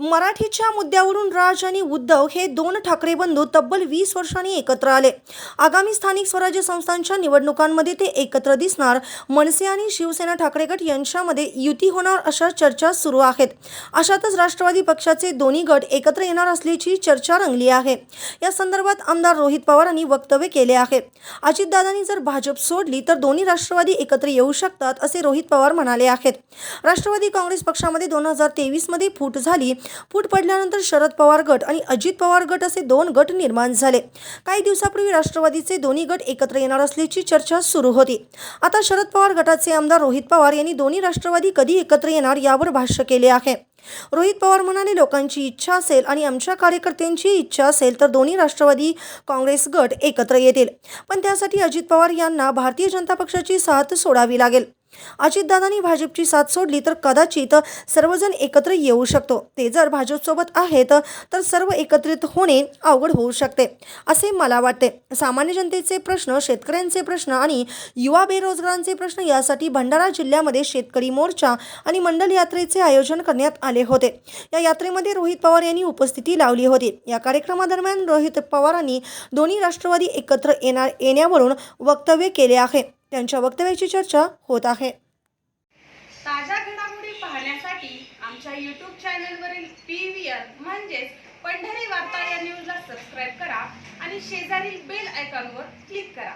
मराठीच्या मुद्द्यावरून राज आणि उद्धव हे दोन ठाकरे बंधू तब्बल वीस वर्षांनी एकत्र आले. आगामी स्थानिक स्वराज्य संस्थांच्या निवडणुकांमध्ये ते एकत्र दिसणार. मनसे आणि शिवसेना ठाकरे गट यांच्यामध्ये युती होणार अशा चर्चा सुरू आहेत. अशातच राष्ट्रवादी पक्षाचे दोन्ही गट एकत्र येणार असल्याची चर्चा रंगली आहे. या संदर्भात आमदार रोहित पवार यांनी वक्तव्य केले आहे. अजितदादांनी जर भाजप सोडली तर दोन्ही राष्ट्रवादी एकत्र येऊ शकतात असे रोहित पवार म्हणाले आहेत. राष्ट्रवादी काँग्रेस पक्षामध्ये दोन हजार तेवीसमध्ये फूट झाली फूट पडल्यानंतर शरद पवार गट आणि अजित पवार गट असे दोन गट निर्माण झाले. काही दिवसापूर्वी राष्ट्रवादीचे दोन्ही गट एकत्र येणार असल्याची चर्चा सुरू होती. आता शरद पवार गटाचे आमदार रोहित पवार यांनी दोन्ही राष्ट्रवादी कधी एकत्र येणार यावर भाष्य केले आहे. रोहित पवार म्हणाले लोकांची इच्छा असेल आणि आमच्या कार्यकर्त्यांची इच्छा असेल तर दोन्ही राष्ट्रवादी काँग्रेस गट एकत्र येतील. पण त्यासाठी अजित पवार यांना भारतीय जनता पक्षाची साथ सोडावी लागेल. अजितदादांनी भाजपची साथ सोडली तर कदाचित सर्वजण एकत्र येऊ शकतो. ते जर भाजपसोबत आहेत तर सर्व एकत्रित होणे अवघड होऊ शकते असे मला वाटते. सामान्य जनतेचे प्रश्न शेतकऱ्यांचे प्रश्न आणि युवा बेरोजगारांचे प्रश्न यासाठी भंडारा जिल्ह्यामध्ये शेतकरी मोर्चा आणि मंडल यात्रेचे आयोजन करण्यात आले होते. या यात्रेमध्ये रोहित पवार यांनी उपस्थिती लावली होती. या कार्यक्रमादरम्यान रोहित पवारांनी दोन्ही राष्ट्रवादी एकत्र येणार येण्यावरून वक्तव्य केले आहे. त्यांच्या वक्तव्याची चर्चा होत आहे. ताज्या घडामोडी पाहण्यासाठी आमच्या यूट्यूब चॅनलवरील पी व्ही आर म्हणजेच पंढरी वार्ता या न्यूजला सबस्क्राईब करा आणि शेजारील बेल आयकॉनवर क्लिक करा.